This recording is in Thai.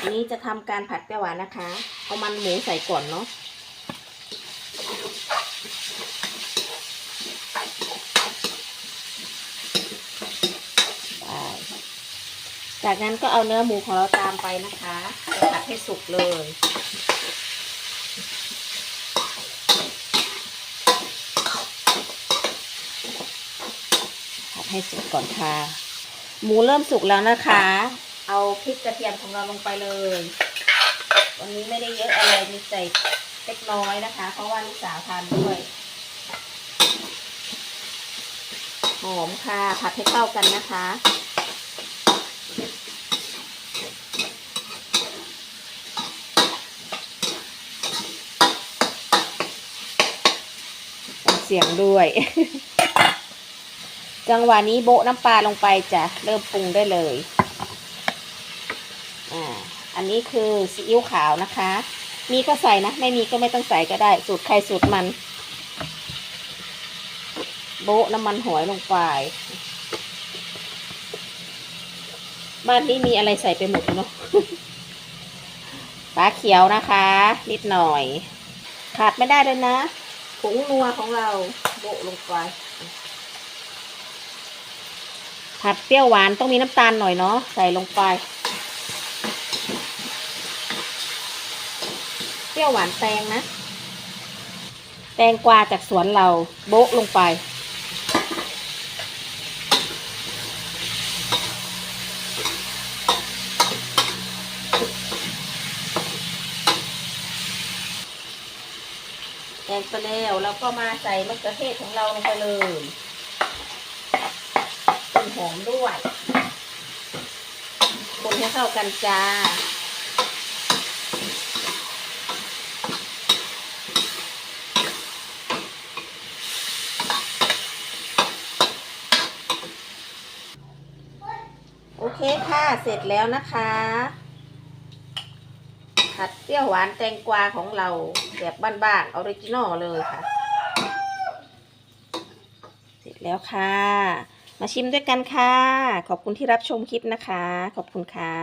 อันนี้จะทำการผัดเปรี้ยวหวานนะคะ เอามันหมูใส่ก่อนเนาะจากนั้นก็เอาเนื้อหมูของเราตามไปนะคะไปผัดให้สุกเลย ผัดให้สุกก่อนค่ะ หมูเริ่มสุกแล้วนะคะ เอาพริกกระเทียมของเราลงไปเลย วันนี้ไม่ได้เยอะอะไรมีใส่เล็กน้อยนะคะ เพราะว่าลูกสาวทานด้วยหอมค่ะผัดให้เข้ากันนะคะ เสียงด้วย จังหวะนี้โบะน้ำปลาลงไปจะเริ่มปรุงได้เลย อ่า อันนี้คือซีอิ๊วขาวนะคะ มีก็ใส่นะ ไม่มีก็ไม่ต้องใส่ก็ได้ สูตรใครสูตรมัน โบะน้ำมันหอยลงไป บ้านนี้มีอะไรใส่ไปหมดเนาะปลาเขียวนะคะ นิดหน่อย ขาดไม่ได้เลยนะผงนัวของเราโบะลงไปผัดเปรี้ยวหวานต้องมีน้ำตาลหน่อยเนาะใส่ลงไป เป รี้ยวหวานแตงนะ แตงกวาจากสวนเราโบะลงไปแกงไปแล้วแล้วก็มาใส่มะเขือเทศของเราลงไปเลยต้นหอมด้วยคนให้เข้ากันจ้า เคค่ะ เสร็จแล้วนะคะ ผัดเปรี้ยวหวานแตงกวาของเราแบบบ้านๆออริจินอลเลยค่ะ เสร็จแล้วค่ะ มาชิมด้วยกันค่ะ ขอบคุณที่รับชมคลิปนะคะ ขอบคุณค่ะ